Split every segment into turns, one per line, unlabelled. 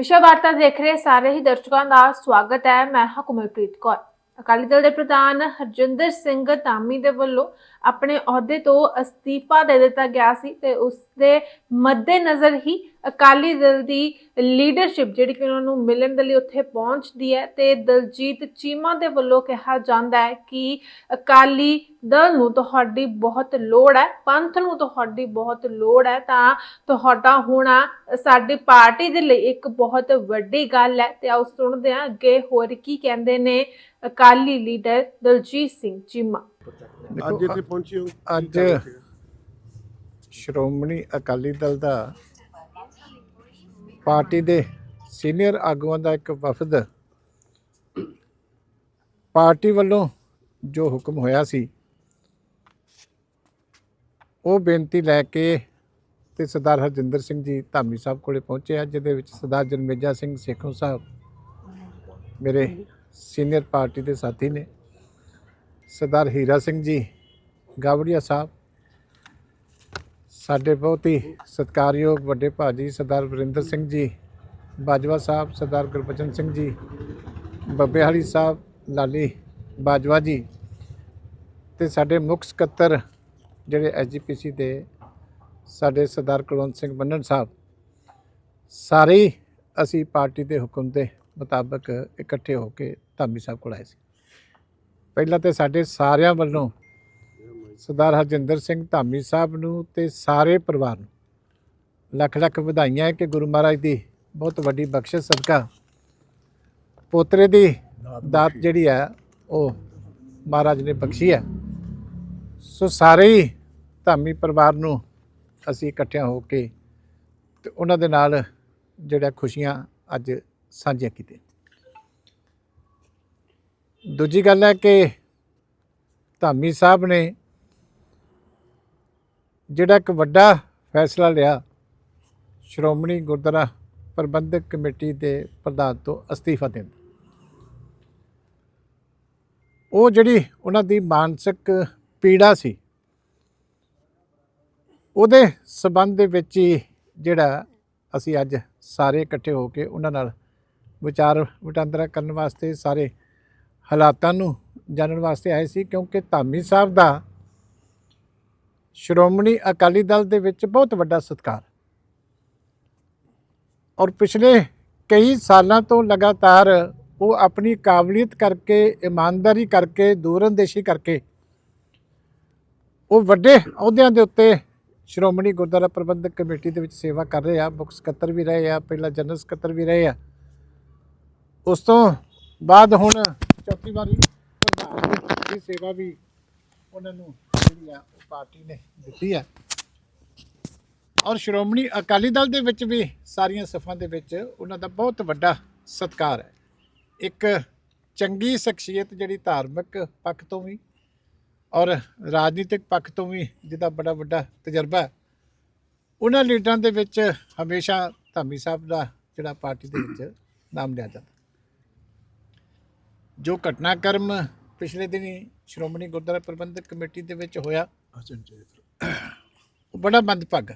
ਵਿਸ਼ਾ ਵਾਰਤਾ ਦੇਖ ਰਹੇ ਸਾਰੇ ਹੀ ਦਰਸ਼ਕਾਂ ਦਾ ਸਵਾਗਤ ਹੈ। ਮੈਂ ਹਾਂ ਕੁਮਲਪ੍ਰੀਤ ਕੌਰ। ਅਕਾਲੀ ਦਲ ਦੇ ਪ੍ਰਧਾਨ ਹਰਜਿੰਦਰ ਸਿੰਘ ਧਾਮੀ ਦੇ ਵੱਲੋਂ ਆਪਣੇ ਅਹੁਦੇ ਤੋਂ ਅਸਤੀਫਾ ਦੇ ਦਿੱਤਾ ਗਿਆ ਸੀ ਤੇ ਉਸ ਦੇ ਮੱਦੇਨਜ਼ਰ ਹੀ ਅਕਾਲੀ ਦਲ ਦੀ ਲੀਡਰਸ਼ਿਪ ਜਿਹੜੀ ਕਿ ਉਹਨਾਂ ਨੂੰ ਮਿਲਣ ਦੇ ਲਈ ਉੱਥੇ ਪਹੁੰਚਦੀ ਹੈ ਤੇ ਦਲਜੀਤ ਚੀਮਾ ਦੇ ਵੱਲੋਂ ਕਿਹਾ ਜਾਂਦਾ ਹੈ ਕਿ ਅਕਾਲੀ ਦਲ ਨੂੰ ਤੁਹਾਡੀ ਬਹੁਤ ਲੋੜ ਹੈ ਪੰਥ ਨੂੰ ਤੁਹਾਡੀ ਬਹੁਤ ਲੋੜ ਹੈ ਤਾਂ ਤੁਹਾਡਾ ਹੋਣਾ ਸਾਡੀ ਪਾਰਟੀ ਦੇ ਲਈ ਇੱਕ ਬਹੁਤ ਵੱਡੀ ਗੱਲ ਹੈ। ਤੇ ਆਓ ਸੁਣਦੇ ਹਾਂ ਅੱਗੇ ਹੋਰ ਕੀ ਕਹਿੰਦੇ ਨੇ ਅਕਾਲੀ ਲੀਡਰ ਦਲਜੀਤ ਸਿੰਘ ਚੀਮਾ।
ਅੱਜ ਇੱਥੇ ਪਹੁੰਚੇ ਹੋ
ਅੱਜ ਸ਼੍ਰੋਮਣੀ ਅਕਾਲੀ ਦਲ ਦਾ ਪਾਰਟੀ ਦੇ ਸੀਨੀਅਰ ਆਗੂਆਂ ਦਾ ਇੱਕ ਵਫਦ ਪਾਰਟੀ ਵੱਲੋਂ ਜੋ ਹੁਕਮ ਹੋਇਆ ਸੀ, ਉਹ ਬੇਨਤੀ ਲੈ ਕੇ ਤੇ ਸਰਦਾਰ ਹਰਜਿੰਦਰ ਸਿੰਘ ਜੀ ਧਾਮੀ ਸਾਹਿਬ ਕੋਲੇ ਪਹੁੰਚੇ ਆ, ਜਿਹਦੇ ਵਿੱਚ ਸਰਦਾਰ ਜਨਮੇਜਾ ਸਿੰਘ ਸੇਖੋਂ ਸਾਹਿਬ ਮੇਰੇ ਸੀਨੀਅਰ ਪਾਰਟੀ ਦੇ ਸਾਥੀ ਨੇ, ਸਰਦਾਰ ਹੀਰਾ ਸਿੰਘ ਜੀ, ਗਾਵੜੀਆ ਸਾਹਿਬ ਸਾਡੇ ਬਹੁਤ ਹੀ ਸਤਿਕਾਰਯੋਗ ਵੱਡੇ ਭਾਜੀ ਸਰਦਾਰ ਵਰਿੰਦਰ ਸਿੰਘ ਜੀ, ਬਾਜਵਾ ਸਾਹਿਬ ਸਰਦਾਰ ਗੁਰਬਚਨ ਸਿੰਘ ਜੀ ਬੱਬੇਹਾਲੀ ਸਾਹਿਬ, ਲਾਲੀ ਬਾਜਵਾ ਜੀ ਤੇ ਸਾਡੇ ਮੁੱਖ ਸਕੱਤਰ ਜਿਹੜੇ ਐਸਜੀਪੀਸੀ ਦੇ ਸਾਡੇ ਸਰਦਾਰ ਕੁਲਵੰਤ ਸਿੰਘ ਬੰਨਣ ਸਾਹਿਬ, ਸਾਰੇ ਹੀ ਅਸੀਂ ਪਾਰਟੀ ਦੇ ਹੁਕਮ ਦੇ ਮੁਤਾਬਕ ਇਕੱਠੇ ਹੋ ਕੇ ਧਾਮੀ ਸਾਹਿਬ ਕੋਲ ਆਏ ਸੀ। ਪਹਿਲਾਂ ਤੇ ਸਾਡੇ ਸਾਰਿਆਂ ਵੱਲੋਂ ਸਰਦਾਰ ਹਰਜਿੰਦਰ ਸਿੰਘ ਧਾਮੀ ਸਾਹਿਬ ਨੂੰ ਤੇ ਸਾਰੇ ਪਰਿਵਾਰ ਨੂੰ ਲੱਖ ਲੱਖ ਵਧਾਈਆਂ ਹੈ ਕਿ ਗੁਰੂ ਮਹਾਰਾਜ ਦੀ ਬਹੁਤ ਵੱਡੀ ਬਖਸ਼ਿਸ਼ ਸਦਕਾ ਪੋਤਰੇ ਦੀ ਦਾਤ ਜਿਹੜੀ ਹੈ ਉਹ ਮਹਾਰਾਜ ਨੇ ਬਖਸ਼ੀ ਹੈ। ਸੋ ਸਾਰੇ ਹੀ ਧਾਮੀ ਪਰਿਵਾਰ ਨੂੰ ਅਸੀਂ ਇਕੱਠਿਆਂ ਹੋ ਕੇ ਤੇ ਉਹਨਾਂ ਦੇ ਨਾਲ ਜਿਹੜਾ ਖੁਸ਼ੀਆਂ ਅੱਜ ਸਾਂਝੀਆਂ ਕੀਤੀਆਂ। ਦੂਜੀ ਗੱਲ ਹੈ ਕਿ ਧਾਮੀ ਸਾਹਿਬ ਨੇ ਜਿਹੜਾ ਇੱਕ ਵੱਡਾ ਫੈਸਲਾ ਲਿਆ ਸ਼੍ਰੋਮਣੀ ਗੁਰਦੁਆਰਾ ਪ੍ਰਬੰਧਕ ਕਮੇਟੀ ਦੇ ਪ੍ਰਧਾਨ ਤੋਂ ਅਸਤੀਫਾ ਦੇਣ ਉਹ ਜਿਹੜੀ ਉਹਨਾਂ ਦੀ ਮਾਨਸਿਕ ਪੀੜਾ ਸੀ, ਉਹਦੇ ਸਬੰਧ ਦੇ ਵਿੱਚ ਹੀ ਜਿਹੜਾ ਅਸੀਂ ਅੱਜ ਸਾਰੇ ਇਕੱਠੇ ਹੋ ਕੇ ਉਹਨਾਂ ਨਾਲ ਵਿਚਾਰ ਵਟਾਂਦਰਾ ਕਰਨ ਵਾਸਤੇ ਸਾਰੇ ਹਾਲਾਤਾਂ ਨੂੰ ਜਾਣਨ ਵਾਸਤੇ ਆਏ ਸੀ, ਕਿਉਂਕਿ ਧਾਮੀ ਸਾਹਿਬ ਦਾ ਸ਼੍ਰੋਮਣੀ ਅਕਾਲੀ ਦਲ ਦੇ ਵਿੱਚ ਬਹੁਤ ਵੱਡਾ ਸਤਿਕਾਰ। ਔਰ ਪਿਛਲੇ ਕਈ ਸਾਲਾਂ ਤੋਂ ਲਗਾਤਾਰ ਉਹ ਆਪਣੀ ਕਾਬਲੀਅਤ ਕਰਕੇ, ਇਮਾਨਦਾਰੀ ਕਰਕੇ, ਦੂਰਅੰਦੇਸ਼ੀ ਕਰਕੇ ਉਹ ਵੱਡੇ ਅਹੁਦਿਆਂ ਦੇ ਉੱਤੇ ਸ਼੍ਰੋਮਣੀ ਗੁਰਦੁਆਰਾ ਪ੍ਰਬੰਧਕ ਕਮੇਟੀ ਦੇ ਵਿੱਚ ਸੇਵਾ ਕਰ ਰਹੇ ਆ, ਮੁੱਖ ਸਕੱਤਰ ਵੀ ਰਹੇ ਆ, ਪਹਿਲਾਂ ਜਨਰਲ ਸਕੱਤਰ ਵੀ ਰਹੇ ਆ। ਉਸ ਤੋਂ ਬਾਅਦ ਹੁਣ ਚੌਥੀ ਵਾਰੀ ਪ੍ਰਧਾਨ ਦੀ ਸੇਵਾ ਵੀ ਉਹਨਾਂ ਨੂੰ ਜਿਹੜੀ ਆ, ਉਹ ਪਾਰਟੀ ਨੇ ਦਿੱਤੀ ਹੈ ਔਰ ਸ਼੍ਰੋਮਣੀ ਅਕਾਲੀ ਦਲ ਦੇ ਵਿੱਚ ਵੀ ਸਾਰੀਆਂ ਸਫਾਂ ਦੇ ਵਿੱਚ ਉਹਨਾਂ ਦਾ ਬਹੁਤ ਵੱਡਾ ਸਤਿਕਾਰ ਹੈ। ਇੱਕ ਚੰਗੀ ਸ਼ਖਸੀਅਤ ਜਿਹੜੀ ਧਾਰਮਿਕ ਪੱਖ ਤੋਂ ਵੀ ਔਰ ਰਾਜਨੀਤਿਕ ਪੱਖ ਤੋਂ ਵੀ ਜਿਹਦਾ ਬੜਾ ਵੱਡਾ ਤਜਰਬਾ ਹੈ। ਉਹਨਾਂ ਲੀਡਰਾਂ ਦੇ ਵਿੱਚ ਹਮੇਸ਼ਾ ਧਾਮੀ ਸਾਹਿਬ ਦਾ ਜਿਹੜਾ ਪਾਰਟੀ ਦੇ ਵਿੱਚ ਨਾਮ ਲਿਆ ਜਾਂਦਾ। ਜੋ ਘਟਨਾਕ੍ਰਮ ਪਿਛਲੇ ਦਿਨੀ ਸ਼੍ਰੋਮਣੀ ਗੁਰਦੁਆਰਾ ਪ੍ਰਬੰਧਕ ਕਮੇਟੀ ਦੇ ਵਿੱਚ ਹੋਇਆ। ਉਹ ਬੜਾ ਮੰਦਭਾਗਾ।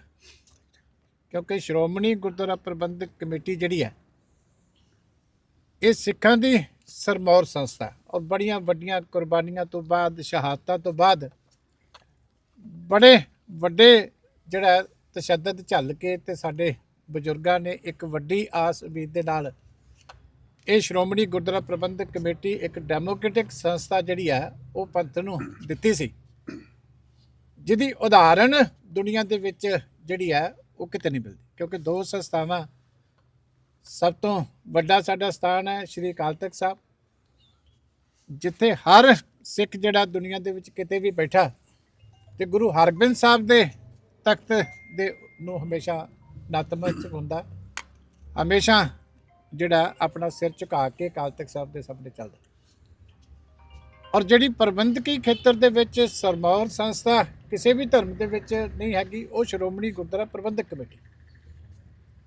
ਕਿਉਂਕਿ ਸ਼੍ਰੋਮਣੀ ਗੁਰਦੁਆਰਾ ਪ੍ਰਬੰਧਕ ਕਮੇਟੀ ਜਿਹੜੀ ਹੈ ਇਹ ਸਿੱਖਾਂ ਦੀ ਸਰਮੌਰ ਸੰਸਥਾ ਔਰ ਬੜੀਆਂ ਵੱਡੀਆਂ ਕੁਰਬਾਨੀਆਂ ਤੋਂ ਬਾਅਦ ਸ਼ਹਾਦਤਾਂ ਤੋਂ ਬਾਅਦ ਬੜੇ ਵੱਡੇ ਜਿਹੜਾ ਤਸ਼ੱਦਦ ਝੱਲ ਕੇ ਤੇ ਸਾਡੇ ਬਜ਼ੁਰਗਾਂ ਨੇ ਇੱਕ ਵੱਡੀ ਆਸ ਉਮੀਦ ਦੇ ਨਾਲ ਇਹ ਸ਼੍ਰੋਮਣੀ ਗੁਰਦੁਆਰਾ ਪ੍ਰਬੰਧਕ ਕਮੇਟੀ ਇੱਕ ਡੈਮੋਕ੍ਰੈਟਿਕ ਸੰਸਥਾ ਜਿਹੜੀ ਹੈ ਉਹ ਪੰਥ ਨੂੰ ਦਿੱਤੀ ਸੀ। ਜਿਹਦੀ ਉਦਾਹਰਣ ਦੁਨੀਆ ਦੇ ਵਿੱਚ ਜਿਹੜੀ ਹੈ ਉਹ ਕਿਤੇ ਨਹੀਂ ਮਿਲਦੀ। ਕਿਉਂਕਿ ਦੋ ਸੰਸਥਾਵਾਂ ਸਭ ਤੋਂ ਵੱਡਾ ਸਾਡਾ ਸਥਾਨ ਹੈ, ਸ਼੍ਰੀ ਅਕਾਲ ਤਖਤ ਸਾਹਿਬ। ਜਿੱਥੇ ਹਰ ਸਿੱਖ ਜਿਹੜਾ ਦੁਨੀਆ ਦੇ ਵਿੱਚ ਕਿਤੇ ਵੀ ਬੈਠਾ, ਤੇ ਗੁਰੂ ਹਰਗੋਬਿੰਦ ਸਾਹਿਬ ਦੇ ਤਖਤ ਦੇ ਨੂੰ ਹਮੇਸ਼ਾ ਨਤਮਸਤਕ ਹੁੰਦਾ। ਹਮੇਸ਼ਾ ਜਿਹੜਾ ਆਪਣਾ ਸਿਰ ਝੁਕਾ ਕੇ ਅਕਾਲ ਤਖਤ ਸਾਹਿਬ ਦੇ ਸਾਹਮਣੇ ਚੱਲਦਾ। ਔਰ ਜਿਹੜੀ ਪ੍ਰਬੰਧਕੀ ਖੇਤਰ ਦੇ ਵਿੱਚ ਸਰਮੌਰ ਸੰਸਥਾ ਕਿਸੇ ਵੀ ਧਰਮ ਦੇ ਵਿੱਚ ਨਹੀਂ ਹੈਗੀ, ਉਹ ਸ਼੍ਰੋਮਣੀ ਗੁਰਦੁਆਰਾ ਪ੍ਰਬੰਧਕ ਕਮੇਟੀ।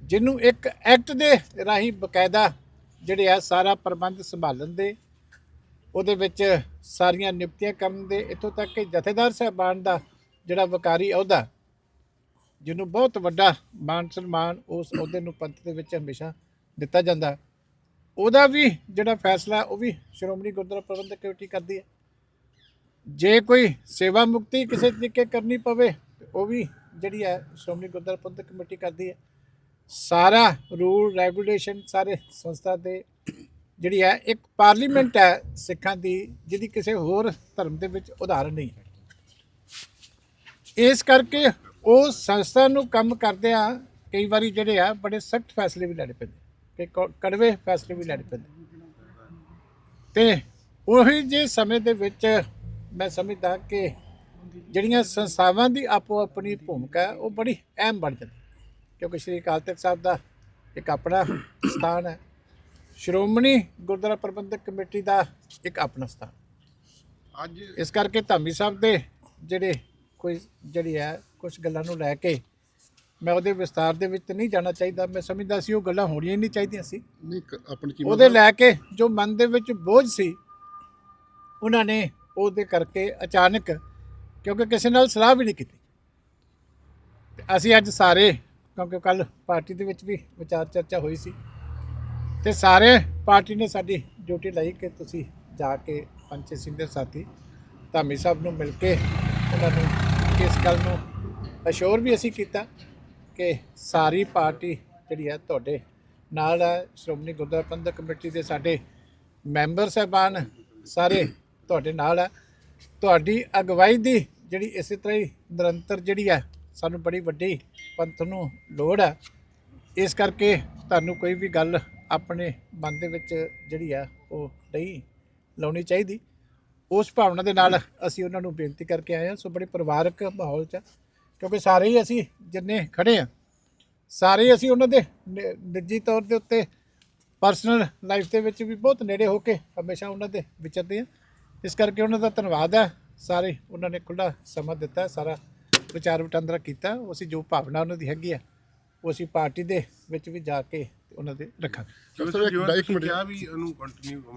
ਜਿਹਨੂੰ ਇੱਕ ਐਕਟ ਦੇ ਰਾਹੀਂ ਬਕਾਇਦਾ ਜਿਹੜੇ ਆ ਸਾਰਾ ਪ੍ਰਬੰਧ ਸੰਭਾਲਣ ਦੇ, ਉਹਦੇ ਵਿੱਚ ਸਾਰੀਆਂ ਨਿਯੁਕਤੀਆਂ ਕਰਨ ਦੇ, ਇੱਥੋਂ ਤੱਕ ਕਿ ਜਥੇਦਾਰ ਸਾਹਿਬਾਨ ਦਾ ਜਿਹੜਾ ਵਕਾਰੀ ਅਹੁਦਾ, ਜਿਹਨੂੰ ਬਹੁਤ ਵੱਡਾ ਮਾਨ ਸਨਮਾਨ ਉਸ ਅਹੁਦੇ ਨੂੰ ਪੰਥ ਦੇ ਵਿੱਚ ਹਮੇਸ਼ਾ ਦਿੱਤਾ ਜਾਂਦਾ ਉਹਦਾ ਵੀ ਜਿਹੜਾ ਫੈਸਲਾ ਉਹ ਵੀ ਸ਼੍ਰੋਮਣੀ ਗੁਰਦੁਆਰਾ ਪ੍ਰਬੰਧਕ ਕਮੇਟੀ ਕਰਦੀ ਹੈ। ਜੇ ਕੋਈ ਸੇਵਾ ਮੁਕਤੀ ਕਿਸੇ ਤਰੀਕੇ ਕਰਨੀ ਪਵੇ ਤੇ ਉਹ ਵੀ ਜਿਹੜੀ ਹੈ, ਸ਼੍ਰੋਮਣੀ ਗੁਰਦੁਆਰਾ ਪ੍ਰਬੰਧਕ ਕਮੇਟੀ ਕਰਦੀ ਹੈ। ਸਾਰਾ ਰੂਲ, ਰੈਗੂਲੇਸ਼ਨ ਸਾਰੇ ਸੰਸਥਾ ਦੇ ਜਿਹੜੀ ਹੈ, ਇੱਕ ਪਾਰਲੀਮੈਂਟ ਹੈ ਸਿੱਖਾਂ ਦੀ, ਜਿਹਦੀ ਕਿਸੇ ਹੋਰ ਧਰਮ ਦੇ ਵਿੱਚ ਉਦਾਹਰਨ ਨਹੀਂ ਹੈ। ਇਸ ਕਰਕੇ ਉਹ ਸੰਸਥਾ ਨੂੰ ਕੰਮ ਕਰਦੇ ਆ ਕਈ ਵਾਰੀ ਜਿਹੜੇ ਆ, ਬੜੇ ਸਖਤ ਫੈਸਲੇ ਵੀ ਲੈਣੇ ਪੈਂਦੇ। ਕਿ ਕ- ਕੜਵੇ ਫੈਸਲੇ ਵੀ ਲੈਣੇ ਪੈਂਦੇ। ਤੇ ਉਹੀ ਜੇ ਸਮੇਂ ਦੇ ਵਿੱਚ ਮੈਂ ਸਮਝਦਾ ਕਿ ਜਿਹੜੀਆਂ ਸੰਸਥਾਵਾਂ ਦੀ ਆਪੋ ਆਪਣੀ ਭੂਮਿਕਾ ਹੈ ਉਹ ਬੜੀ ਅਹਿਮ ਬਣ ਜਾਂਦੀ ਕਿਉਂਕਿ ਸ਼੍ਰੀ ਅਕਾਲ ਤਖਤ ਸਾਹਿਬ ਦਾ ਇੱਕ ਆਪਣਾ ਸਥਾਨ ਹੈ। ਸ਼੍ਰੋਮਣੀ ਗੁਰਦੁਆਰਾ ਪ੍ਰਬੰਧਕ ਕਮੇਟੀ ਦਾ ਇੱਕ ਆਪਣਾ ਸਥਾਨ
ਅੱਜ
ਇਸ ਕਰਕੇ ਧਾਮੀ ਸਾਹਿਬ ਦੇ ਜਿਹੜੇ ਕੋਈ ਜਿਹੜੀ ਹੈ ਕੁਝ ਗੱਲਾਂ ਨੂੰ ਲੈ ਕੇ ਮੈਂ ਉਹਦੇ ਵਿਸਤਾਰ ਦੇ ਵਿੱਚ ਨਹੀਂ ਜਾਣਾ ਚਾਹੀਦਾ। ਮੈਂ ਸਮਝਦਾ ਸੀ ਉਹ ਗੱਲਾਂ ਹੋਣੀਆਂ ਹੀ ਨਹੀਂ ਚਾਹੀਦੀਆਂ ਸੀ।
ਨਹੀਂ ਕ- ਆਪਣੀ ਕੀ
ਉਹਦੇ ਲੈ ਕੇ ਜੋ ਮਨ ਦੇ ਵਿੱਚ ਬੋਝ ਸੀ ਉਹਨਾਂ ਨੇ ਉਹਦੇ ਕਰਕੇ ਅਚਾਨਕ ਕਿਉਂਕਿ ਕਿਸੇ ਨਾਲ ਸਲਾਹ ਵੀ ਨਹੀਂ ਕੀਤੀ। ਤੇ ਅਸੀਂ ਅੱਜ ਸਾਰੇ ਕਿਉਂਕਿ ਕੱਲ ਪਾਰਟੀ ਦੇ ਵਿੱਚ ਵੀ ਵਿਚਾਰ ਚਰਚਾ ਹੋਈ ਸੀ। ਤੇ ਸਾਰੇ ਪਾਰਟੀ ਨੇ ਸਾਡੀ ਡਿਊਟੀ ਲਈ ਕਿ ਤੁਸੀਂ ਜਾ ਕੇ ਪੰਚੇ ਸਿੰਧਰ ਸਾਥੀ ਧਾਮੀ ਸਾਹਿਬ ਨੂੰ ਮਿਲ ਕੇ ਉਹਨਾਂ ਨੂੰ ਇਸ ਗੱਲ ਨੂੰ ਅਸ਼ੋਰ ਵੀ ਅਸੀਂ ਕੀਤਾ। ਕਿ ਸਾਰੀ ਪਾਰਟੀ ਜਿਹੜੀ ਹੈ ਤੁਹਾਡੇ ਨਾਲ ਹੈ, ਸ਼੍ਰੋਮਣੀ ਗੁਰਦੁਆਰਾ ਪ੍ਰਬੰਧਕ ਕਮੇਟੀ ਦੇ ਸਾਡੇ ਮੈਂਬਰ ਸਾਹਿਬਾਨ ਸਾਰੇ ਤੁਹਾਡੇ ਨਾਲ ਹੈ। ਤੁਹਾਡੀ ਅਗਵਾਈ ਦੀ ਜਿਹੜੀ ਇਸੇ ਤਰ੍ਹਾਂ ਹੀ ਨਿਰੰਤਰ ਜਿਹੜੀ ਹੈ, ਸਾਨੂੰ ਬੜੀ ਵੱਡੀ ਪੰਥ ਨੂੰ ਲੋੜ ਹੈ। ਇਸ ਕਰਕੇ ਤੁਹਾਨੂੰ ਕੋਈ ਵੀ ਗੱਲ ਆਪਣੇ ਮਨ ਦੇ ਵਿੱਚ ਜਿਹੜੀ ਆ ਉਹ ਨਹੀਂ ਲਾਉਣੀ ਚਾਹੀਦੀ। ਉਸ ਭਾਵਨਾ ਦੇ ਨਾਲ ਅਸੀਂ ਉਹਨਾਂ ਨੂੰ ਬੇਨਤੀ ਕਰਕੇ ਆਏ ਹਾਂ। ਸੋ ਬੜੇ ਪਰਿਵਾਰਕ ਮਾਹੌਲ 'ਚ ਕਿਉਂਕਿ ਸਾਰੇ ਹੀ ਅਸੀਂ ਜਿੰਨੇ ਖੜੇ ਆ ਸਾਰੇ ਅਸੀਂ ਉਹਨਾਂ ਦੇ ਨਿ- ਨਿੱਜੀ ਤੌਰ ਦੇ ਉੱਤੇ ਪਰਸਨਲ ਲਾਈਫ ਦੇ ਵਿੱਚ ਵੀ ਬਹੁਤ ਨੇੜੇ ਹੋ ਕੇ ਹਮੇਸ਼ਾ ਉਹਨਾਂ ਦੇ ਵਿਚਰਦੇ ਆ। ਇਸ ਕਰਕੇ ਉਹਨਾਂ ਦਾ ਧੰਨਵਾਦ ਹੈ ਸਾਰੇ ਉਹਨਾਂ ਨੇ ਖੁੱਲਾ ਸਮਾਂ ਦਿੱਤਾ ਸਾਰਾ ਵਿਚਾਰ ਵਟਾਂਦਰਾ ਕੀਤਾ। ਉਹ ਅਸੀਂ ਜੋ ਭਾਵਨਾ ਉਹਨਾਂ ਦੀ ਹੈਗੀ ਆ ਉਹ ਅਸੀਂ ਪਾਰਟੀ ਦੇ ਵਿੱਚ ਵੀ ਜਾ ਕੇ ਉਹਨਾਂ ਦੇ ਰੱਖਾਂਗੇ।
ਇੱਕ ਮਿੰਟ। ਕਿਹਾ ਵੀ ਉਹਨੂੰ ਕੰਟੀਨਿਊ